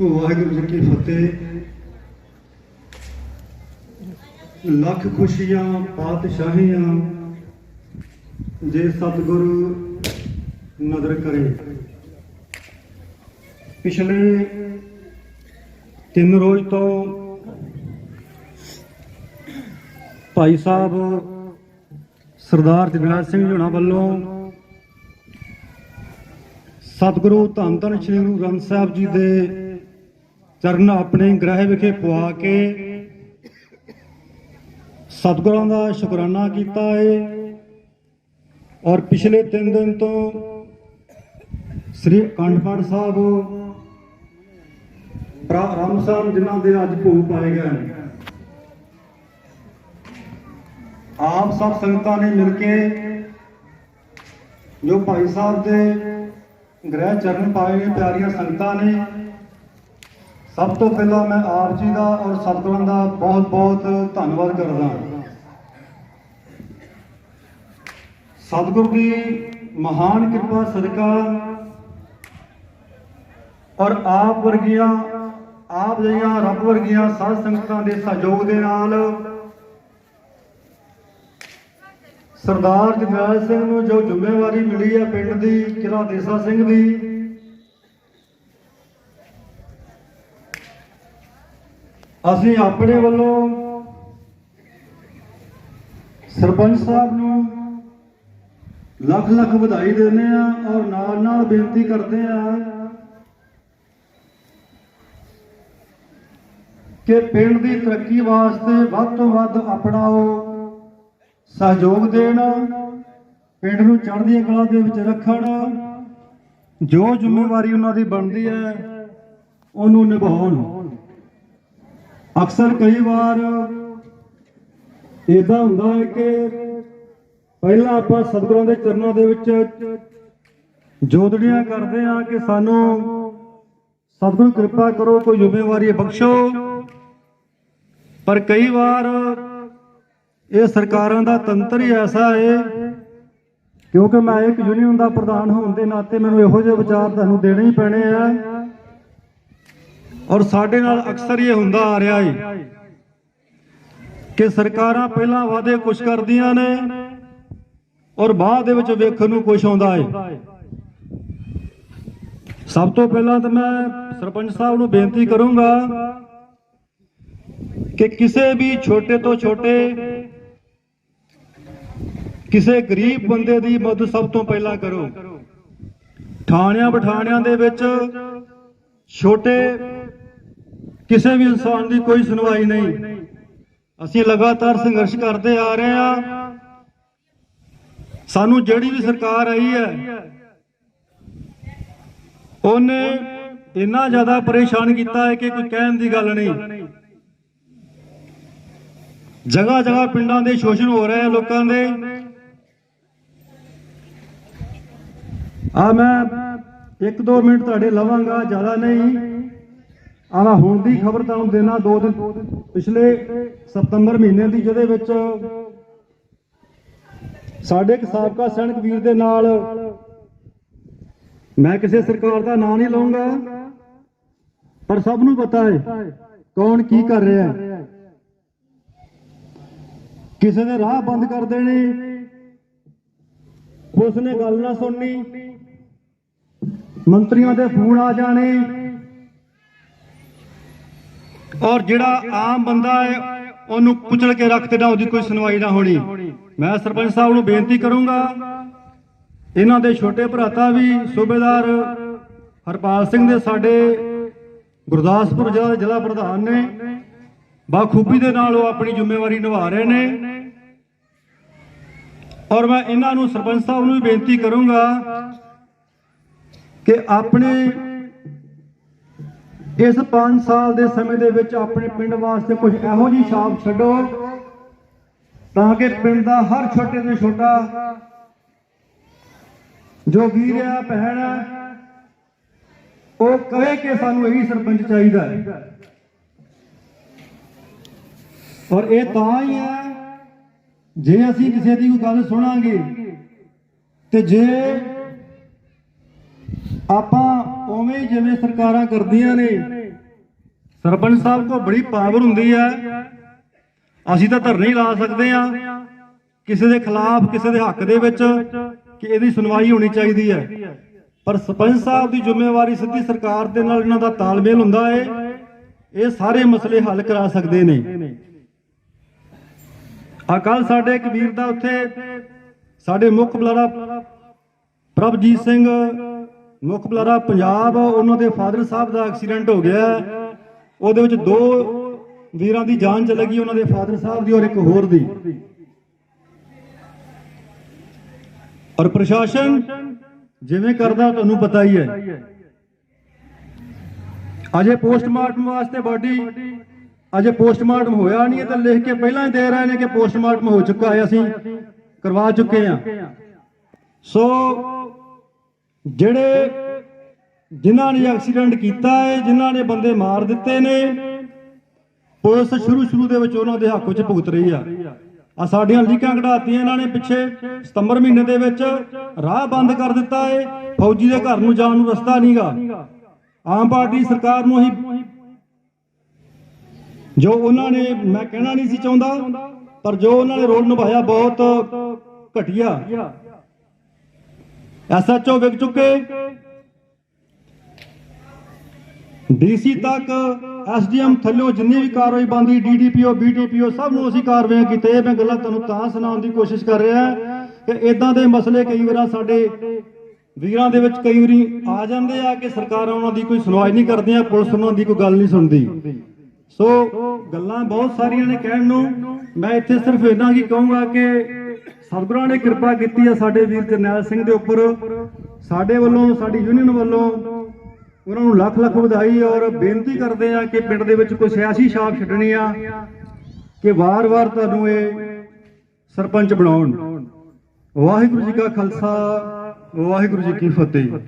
ਵਾਹਿਗੁਰੂ ਜੀ ਕੀ ਫਤਿਹ। ਲੱਖ ਖੁਸ਼ੀਆਂ, ਪਾਤਸ਼ਾਹੀਆਂ ਜੇ ਸਤਿਗੁਰੂ ਨਜ਼ਰ ਕਰੇ। ਪਿਛਲੇ ਤਿੰਨ ਰੋਜ਼ ਤੋਂ ਭਾਈ ਸਾਹਿਬ ਸਰਦਾਰ ਜਗਰਾਜ ਸਿੰਘ ਜੁਣਾ ਵੱਲੋਂ ਸਤਿਗੁਰੂ ਧੰਨ ਧੰਨ ਸ੍ਰੀ ਗੁਰੂ ਗ੍ਰੰਥ ਸਾਹਿਬ ਜੀ ਦੇ ਚਰਨ ਆਪਣੇ ਗ੍ਰਹਿ ਵਿਖੇ ਪਵਾ ਕੇ ਸਤਿਗੁਰਾਂ ਦਾ ਸ਼ੁਕਰਾਨਾ ਕੀਤਾ ਹੈ ਔਰ ਪਿਛਲੇ 3 ਦਿਨ ਤੋਂ ਸ੍ਰੀ ਅਖੰਡ ਪਾਠ ਸਾਹਿਬ ਪ੍ਰਾ ਰਾਮਸਰ ਜਿਨ੍ਹਾਂ ਦੇ ਅੱਜ ਭੋਗ ਪਾਏ ਗਏ ਨੇ। ਆਪ ਸਭ ਸੰਗਤਾਂ ਨੇ ਮਿਲ ਕੇ ਜੋ ਭਾਈ ਸਾਹਿਬ ਦੇ ਗ੍ਰਹਿ ਚਰਨ ਪਾਏ ਨੇ, ਪਿਆਰੀਆਂ ਸੰਗਤਾਂ ਨੇ ਸਭ ਤੋਂ ਪਹਿਲਾਂ ਮੈਂ ਆਪ ਜੀ ਦਾ ਔਰ ਸਤਿਗੁਰਾਂ ਦਾ ਬਹੁਤ ਬਹੁਤ ਧੰਨਵਾਦ ਕਰਦਾ ਹਾਂ। ਸਤਿਗੁਰ ਦੀ ਮਹਾਨ ਕਿਰਪਾ, ਸਦਕਾ ਔਰ ਆਪ ਵਰਗੀਆਂ, ਆਪ ਜਿਹੀਆਂ ਰੱਬ ਵਰਗੀਆਂ ਸਾਧ ਸੰਗਤਾਂ ਦੇ ਸਹਿਯੋਗ ਦੇ ਨਾਲ ਸਰਦਾਰ ਜਗਰਾਜ ਸਿੰਘ ਨੂੰ ਜੋ ਜ਼ਿੰਮੇਵਾਰੀ ਮਿਲੀ ਹੈ ਪਿੰਡ ਦੀ ਕਿਲਾ ਦੇਸਾ ਸਿੰਘ ਦੀ ਅਸੀਂ ਆਪਣੇ ਵੱਲੋਂ ਸਰਪੰਚ ਸਾਹਿਬ ਨੂੰ ਲੱਖ ਲੱਖ ਵਧਾਈ ਦਿੰਦੇ ਆ ਔਰ ਨਾਲ ਨਾਲ ਬੇਨਤੀ ਕਰਦੇ ਆ ਕਿ ਪਿੰਡ ਦੀ ਤਰੱਕੀ ਵਾਸਤੇ ਵੱਧ ਤੋਂ ਵੱਧ ਆਪਣਾ ਉਹ ਸਹਿਯੋਗ ਦੇਣ, ਪਿੰਡ ਨੂੰ ਚੜ੍ਹਦੀ ਕਲਾ ਦੇ ਵਿੱਚ ਰੱਖਣ, ਜੋ ਜ਼ਿੰਮੇਵਾਰੀ ਉਹਨਾਂ ਦੀ ਬਣਦੀ ਹੈ, ਉਹਨੂੰ ਨਿਭਾਉਣ। ਅਕਸਰ ਕਈ ਵਾਰ ਇਦਾਂ ਹੁੰਦਾ ਹੈ ਕਿ ਪਹਿਲਾਂ ਆਪਾਂ ਸਤਿਗੁਰਾਂ ਦੇ ਚਰਨਾਂ ਦੇ ਵਿੱਚ ਜੋਦੜੀਆਂ ਕਰਦੇ ਆ ਕਿ ਸਾਨੂੰ ਸਤਿਗੁਰੂ ਕਿਰਪਾ ਕਰੋ, ਕੋਈ ਜ਼ਿੰਮੇਵਾਰੀ ਬਖਸ਼ੋ। ਪਰ ਕਈ ਵਾਰ ਇਹ ਸਰਕਾਰਾਂ ਦਾ ਤੰਤਰ ਹੀ ਐਸਾ ਹੈ, ਕਿਉਂਕਿ ਮੈਂ ਇੱਕ ਯੂਨੀਅਨ ਦਾ ਪ੍ਰਧਾਨ ਹੋਣ ਦੇ ਨਾਤੇ ਮੈਨੂੰ ਇਹੋ ਜਿਹੇ ਵਿਚਾਰ ਤੁਹਾਨੂੰ ਦੇਣੇ ਹੀ ਪੈਣੇ ਆ। ਔਰ ਸਾਡੇ ਨਾਲ ਅਕਸਰ ਇਹ ਹੁੰਦਾ ਆ ਰਿਹਾ ਹੈ ਕਿ ਸਰਕਾਰਾਂ ਪਹਿਲਾਂ ਵਾਅਦੇ ਕੁਝ ਕਰਦੀਆਂ ਨੇ ਔਰ ਬਾਅਦ ਦੇ ਵਿੱਚ ਵੇਖਣ ਨੂੰ ਕੁਝ ਆਉਂਦਾ ਹੈ ਸਭ ਤੋਂ ਪਹਿਲਾਂ ਤਾਂ ਮੈਂ ਸਰਪੰਚ ਸਾਹਿਬ ਨੂੰ ਬੇਨਤੀ ਕਰੂੰਗਾ ਕਿ ਕਿਸੇ ਵੀ ਛੋਟੇ ਤੋਂ ਛੋਟੇ, ਕਿਸੇ ਗਰੀਬ ਬੰਦੇ ਦੀ ਮਦਦ ਸਭ ਤੋਂ ਪਹਿਲਾਂ ਕਰੋ। ਥਾਣਿਆਂ ਬਠਾਣਿਆਂ ਦੇ ਵਿੱਚ ਛੋਟੇ ਕਿਸੇ ਵੀ ਇਨਸਾਨ ਦੀ ਕੋਈ ਸੁਣਵਾਈ ਨਹੀਂ। ਅਸੀਂ ਲਗਾਤਾਰ ਸੰਘਰਸ਼ ਕਰਦੇ ਆ ਰਹੇ ਹਾਂ ਸਾਨੂੰ ਜਿਹੜੀ ਵੀ ਸਰਕਾਰ ਆਈ ਹੈ, ਉਹਨੇ ਇੰਨਾ ਜ਼ਿਆਦਾ ਪਰੇਸ਼ਾਨ ਕੀਤਾ ਹੈ ਕਿ ਕੋਈ ਕਹਿਣ ਦੀ ਗੱਲ ਨਹੀਂ। ਜਗ੍ਹਾ ਜਗ੍ਹਾ ਪਿੰਡਾਂ ਦੇ ਸ਼ੋਸ਼ਣ ਹੋ ਰਹੇ ਆ ਲੋਕਾਂ ਦੇ। ਆ ਮੈਂ ਇੱਕ ਦੋ ਮਿੰਟ ਤੁਹਾਡੇ ਲਵਾਂਗਾ, ਜ਼ਿਆਦਾ ਨਹੀਂ। ਆ ਹੁਣ ਦੀ ਖਬਰ ਤੁਹਾਨੂੰ ਦੇਣਾ ਦੋ ਦਿਨ ਪਿਛਲੇ ਸਤੰਬਰ ਮਹੀਨੇ ਦੀ, ਜਿਹਦੇ ਵਿੱਚ ਸਾਡੇ ਇੱਕ ਸਾਬਕਾ ਸੈਨਿਕ ਵੀਰ ਦੇ ਨਾਲ ਮੈਂ ਕਿਸੇ ਸਰਕਾਰ ਦਾ ਨਾਂ ਨਹੀਂ ਲਵਾਂਗਾ ਪਰ ਸਭ ਨੂੰ ਪਤਾ ਹੈ ਕੌਣ ਕੀ ਕਰ ਰਿਹਾ ਹੈ। ਕਿਸੇ ਦੇ ਰਾਹ ਬੰਦ ਕਰ ਦੇਣੇ, ਪੁਲਿਸ ਨੇ ਗੱਲ ਨਾ ਸੁਣਨੀ, ਮੰਤਰੀਆਂ ਦੇ ਫੋਨ ਆ ਜਾਣੇ ਔਰ ਜਿਹੜਾ ਆਮ ਬੰਦਾ ਹੈ, ਉਹਨੂੰ ਕੁਚਲ ਕੇ ਰੱਖ ਦੇਣਾ ਉਹਦੀ ਕੋਈ ਸੁਣਵਾਈ ਨਾ ਹੋਣੀ। ਮੈਂ ਸਰਪੰਚ ਸਾਹਿਬ ਨੂੰ ਬੇਨਤੀ ਕਰੂੰਗਾ, ਇਹਨਾਂ ਦੇ ਛੋਟੇ ਭਰਾਤਾ ਵੀ ਸੂਬੇਦਾਰ ਹਰਪਾਲ ਸਿੰਘ ਦੇ ਸਾਡੇ ਗੁਰਦਾਸਪੁਰ ਜ਼ਿਲ੍ਹਾ ਦੇ ਜ਼ਿਲ੍ਹਾ ਪ੍ਰਧਾਨ ਨੇ, ਬਾਖੂਬੀ ਦੇ ਨਾਲ ਉਹ ਆਪਣੀ ਜ਼ਿੰਮੇਵਾਰੀ ਨਿਭਾ ਰਹੇ ਨੇ। ਔਰ ਮੈਂ ਇਹਨਾਂ ਨੂੰ ਸਰਪੰਚ ਸਾਹਿਬ ਨੂੰ ਵੀ ਬੇਨਤੀ ਕਰੂੰਗਾ ਕਿ ਆਪਣੇ ਇਸ 5 ਸਾਲ ਦੇ ਸਮੇਂ ਦੇ ਵਿੱਚ ਆਪਣੇ ਪਿੰਡ ਵਾਸਤੇ ਕੁਝ ਇਹੋ ਜਿਹੀ ਛਾਪ ਛੱਡੋ ਤਾਂ ਕਿ ਪਿੰਡ ਦਾ ਹਰ ਛੋਟੇ ਤੋਂ ਛੋਟਾ ਜੋ ਵੀਰ ਆ, ਭੈਣ ਆ, ਉਹ ਕਹੇ ਕਿ ਸਾਨੂੰ ਇਹੀ ਸਰਪੰਚ ਚਾਹੀਦਾ ਹੈ। ਔਰ ਇਹ ਤਾਂ ਹੀ ਹੈ ਜੇ ਅਸੀਂ ਕਿਸੇ ਦੀ ਕੋਈ ਗੱਲ ਸੁਣਾਂਗੇ ਤੇ ਜੇ ਆਪਾਂ ਉਵੇਂ ਜਿਵੇਂ ਸਰਕਾਰਾਂ ਕਰਦੀਆਂ ਨੇ, ਸਰਪੰਚ ਸਾਹਿਬ ਕੋ ਬੜੀ ਪਾਵਰ ਹੁੰਦੀ ਹੈ ਅਸੀਂ ਤਾਂ ਧਰਨੇ ਲਾ ਸਕਦੇ ਆ, ਕਿਸੇ ਦੇ ਖਿਲਾਫ, ਕਿਸੇ ਦੇ ਹੱਕ ਦੇ ਵਿੱਚ ਕਿ ਇਹਦੀ ਸੁਣਵਾਈ ਹੋਣੀ ਚਾਹੀਦੀ ਹੈ। ਪਰ ਸਰਪੰਚ ਸਾਹਿਬ ਦੀ ਜ਼ਿੰਮੇਵਾਰੀ ਸਿੱਧੀ ਸਰਕਾਰ ਦੇ ਨਾਲ ਇਹਨਾਂ ਦਾ ਤਾਲਮੇਲ ਹੁੰਦਾ ਹੈ ਇਹ ਸਾਰੇ ਮਸਲੇ ਹੱਲ ਕਰਾ ਸਕਦੇ ਨੇ। ਆ ਕੱਲ ਸਾਡੇ ਕਬੀਰ ਦਾ ਉੱਥੇ ਸਾਡੇ ਮੁੱਖ ਬੁਲਾਰਾ ਪ੍ਰਭਜੀਤ ਸਿੰਘ ਮੁੱਖ ਬੁਲਾਰਾ ਪੰਜਾਬ, ਉਹਨਾਂ ਦੇ ਫਾਦਰ ਸਾਹਿਬ ਦਾ ਐਕਸੀਡੈਂਟ ਹੋ ਗਿਆ। ਉਹਦੇ ਵਿੱਚ ਦੋ ਵੀਰਾਂ ਦੀ ਜਾਨ ਚਲੇ ਗਈ, ਉਹਨਾਂ ਦੇ ਫਾਦਰ ਸਾਹਿਬ ਦੀ ਔਰ ਇੱਕ ਹੋਰ ਦੀ। ਔਰ ਪ੍ਰਸ਼ਾਸਨ ਜਿਵੇਂ ਕਰਦਾ, ਤੁਹਾਨੂੰ ਪਤਾ ਹੀ ਹੈ। ਅਜੇ ਪੋਸਟਮਾਰਟਮ ਵਾਸਤੇ ਬਾਡੀ, ਅਜੇ ਪੋਸਟਮਾਰਟਮ ਹੋਇਆ ਨਹੀਂ, ਇਹ ਤਾਂ ਲਿਖ ਕੇ ਪਹਿਲਾਂ ਹੀ ਦੇ ਰਹੇ ਨੇ ਕਿ ਪੋਸਟਮਾਰਟਮ ਹੋ ਚੁੱਕਾ ਹੈ, ਅਸੀਂ ਕਰਵਾ ਚੁੱਕੇ ਹਾਂ। ਸੋ ਜਿਹੜੇ ਜਿਨ੍ਹਾਂ ਨੇ ਐਕਸੀਡੈਂਟ ਕੀਤਾ ਹੈ, ਜਿਨ੍ਹਾਂ ਨੇ ਬੰਦੇ ਮਾਰ ਦਿੱਤੇ ਨੇ, ਪੁਲਿਸ ਸ਼ੁਰੂ ਸ਼ੁਰੂ ਦੇ ਵਿੱਚ ਉਹਨਾਂ ਦੇ ਹੱਕ ਵਿੱਚ ਭੁਗਤ ਰਹੀ ਆ। ਆ ਸਾਡੀਆਂ ਲੀਕਾਂ ਕਢਾਤੀਆਂ ਇਹਨਾਂ ਨੇ ਪਿੱਛੇ ਸਤੰਬਰ ਮਹੀਨੇ ਦੇ ਵਿੱਚ ਰਾਹ ਬੰਦ ਕਰ ਦਿੱਤਾ ਏ, ਫੌਜੀ ਦੇ ਘਰ ਨੂੰ ਜਾਣ ਨੂੰ ਰਸਤਾ ਨਹੀਂਗਾ। ਆਮ ਪਾਰਟੀ ਸਰਕਾਰ ਨੂੰ ਹੀ ਜੋ ਉਹਨਾਂ ਨੇ, ਮੈਂ ਕਹਿਣਾ ਨਹੀਂ ਸੀ ਚਾਹੁੰਦਾ, ਪਰ ਜੋ ਉਹਨਾਂ ਨੇ ਰੋਲ ਨਿਭਾਇਆ ਬਹੁਤ ਘਟੀਆ। ਐਸਐਚਓ ਵਿਕ ਚੁੱਕੇ। ਡੀਸੀ ਤੱਕ ਐਸਡੀਐਮ ਥੱਲੋਂ ਜਿੰਨੀ ਵੀ ਕਾਰਵਾਈ ਬੰਦੀ ਡੀਡੀਪੀਓ ਬੀਟੀਪੀਓ ਸਭ ਨੂੰ ਅਸੀਂ ਕਾਰਵਾਈਆਂ ਕੀਤੇ ਮੈਂ ਗੱਲਾਂ ਤੁਹਾਨੂੰ ਤਾਂ ਸੁਣਾਉਣ ਦੀ ਕੋਸ਼ਿਸ਼ ਕਰ ਰਿਹਾ ਕਿ ਇਦਾਂ ਦੇ ਮਸਲੇ ਕਈ ਵਾਰ ਸਾਡੇ ਵੀਰਾਂ ਦੇ ਵਿੱਚ ਕਈ ਵਾਰੀ ਆ ਜਾਂਦੇ ਆ ਕਿ ਸਰਕਾਰਾਂ ਉਹਨਾਂ ਦੀ ਕੋਈ ਸੁਣਵਾਈ ਨਹੀਂ ਕਰਦੀਆਂ, ਪੁਲਿਸ ਉਹਨਾਂ ਦੀ ਕੋਈ ਗੱਲ ਨਹੀਂ ਸੁਣਦੀ। ਸੋ ਗੱਲਾਂ ਬਹੁਤ ਸਾਰੀਆਂ ਨੇ ਕਹਿਣ ਨੂੰ। ਮੈਂ ਇੱਥੇ ਸਿਰਫ ਇਹਨਾਂ ਕੀ ਕਹੂੰਗਾ ਕਿ ਸਤਿਗੁਰਾਂ ਨੇ ਕਿਰਪਾ ਕੀਤੀ ਆ ਸਾਡੇ ਵੀਰ ਜਰਨੈਲ ਸਿੰਘ ਦੇ ਉੱਪਰ। ਸਾਡੇ ਵੱਲੋਂ, ਸਾਡੀ ਯੂਨੀਅਨ ਵੱਲੋਂ ਉਹਨਾਂ ਨੂੰ ਲੱਖ ਲੱਖ ਵਧਾਈ ਔਰ ਬੇਨਤੀ ਕਰਦੇ ਆ ਕਿ ਪਿੰਡ ਦੇ ਵਿੱਚ ਕੋਈ ਸਿਆਸੀ ਛਾਪ ਛੱਡਣੀ ਆ, ਕਿ ਵਾਰ-ਵਾਰ ਤੁਹਾਨੂੰ ਇਹ ਸਰਪੰਚ ਬਣਾਉਣ। ਵਾਹਿਗੁਰੂ ਜੀ ਕਾ ਖਾਲਸਾ, ਵਾਹਿਗੁਰੂ ਜੀ ਕੀ ਫਤਿਹ।